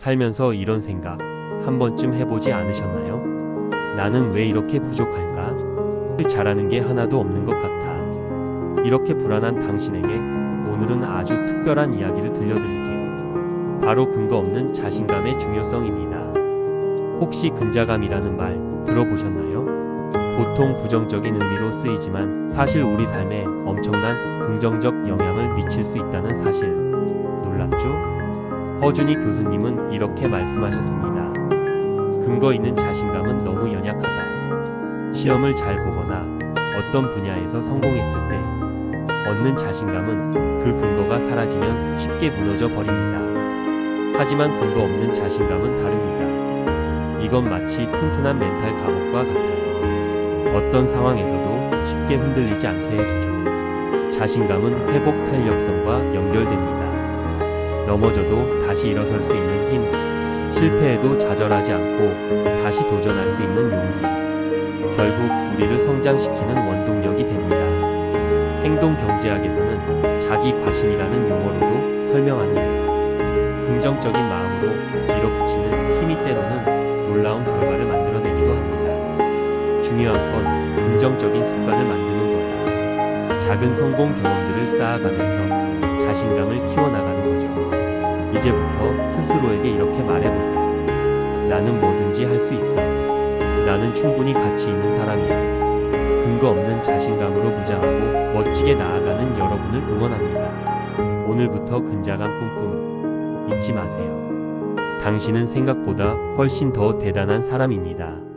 살면서 이런 생각 한 번쯤 해보지 않으셨나요? 나는 왜 이렇게 부족할까? 잘하는 게 하나도 없는 것 같아. 이렇게 불안한 당신에게 오늘은 아주 특별한 이야기를 들려드릴게요. 바로 근거 없는 자신감의 중요성입니다. 혹시 근자감이라는 말 들어보셨나요? 보통 부정적인 의미로 쓰이지만 사실 우리 삶에 엄청난 긍정적 영향을 미칠 수 있다는 사실? 허준이 교수님은 이렇게 말씀하셨습니다. 근거 있는 자신감은 너무 연약하다. 시험을 잘 보거나 어떤 분야에서 성공했을 때 얻는 자신감은 그 근거가 사라지면 쉽게 무너져 버립니다. 하지만 근거 없는 자신감은 다릅니다. 이건 마치 튼튼한 멘탈 갑옷과 같아요. 어떤 상황에서도 쉽게 흔들리지 않게 해주죠. 자신감은 회복 탄력성과 연결됩니다. 넘어져도 다시 일어설 수 있는 힘, 실패해도 좌절하지 않고 다시 도전할 수 있는 용기. 결국 우리를 성장시키는 원동력이 됩니다. 행동 경제학에서는 자기 과신이라는 용어로도 설명하는데요. 긍정적인 마음으로 밀어붙이는 힘이 때로는 놀라운 결과를 만들어내기도 합니다. 중요한 건 긍정적인 습관을 만드는 거예요. 작은 성공 경험들을 쌓아가면서 자신감을 키워나가는 거죠. 이제부터 스스로에게 이렇게 말해보세요. 나는 뭐든지 할 수 있어. 나는 충분히 가치 있는 사람이야. 근거 없는 자신감으로 무장하고 멋지게 나아가는 여러분을 응원합니다. 오늘부터 근자감 뿜뿜 잊지 마세요. 당신은 생각보다 훨씬 더 대단한 사람입니다.